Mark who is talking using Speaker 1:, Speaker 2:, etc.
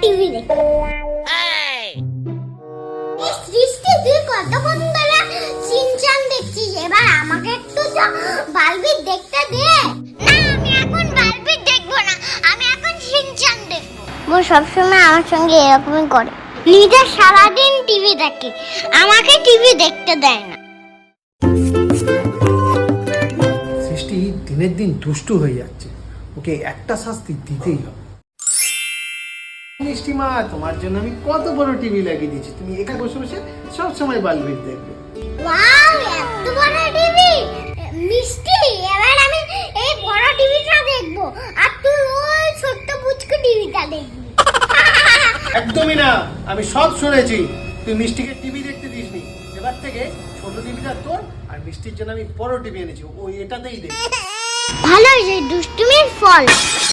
Speaker 1: TV দেখি। এই! সৃষ্টি তুই কতক্ষণ সিনচান দেখছিস? এবার আমাকে একটু তো বালবির দেখতে দে। না আমি এখন বালবির দেখব না আমি এখন সিনচান দেখব। ও সবসময় আমার সঙ্গে এরকমই করে। নিজে সারাদিন টিভি দেখে আমাকে টিভি দেখতে দেয় না।
Speaker 2: সৃষ্টি দিনের দিন দুষ্টু হয়ে যাচ্ছে। ওকে একটা শাস্তি দিতেই হবে। মিষ্টি মা তোমার জন্য আমি কত বড় টিভি লাগিয়ে দিয়েছি। তুমি একা বসে বসে সব সময় বালবির দেখবে।
Speaker 1: ওয়াও এত বড় টিভি মিষ্টি এবার আমি এই বড় টিভিটা দেখব। আর তুই ওই ছোট্ট পুচকু টিভিটা দেখবি।
Speaker 2: একদমই না আমি সব শুনেছি। তুই মিষ্টিকে টিভি দেখতে দিসনি। এবার থেকে ছোট টিভিটা তোর আর মিষ্টির জন্য আমি বড় টিভি এনেছি। ওই এটাতেই দেখ
Speaker 1: ভালো হয়েছে দুষ্টুমির ফল।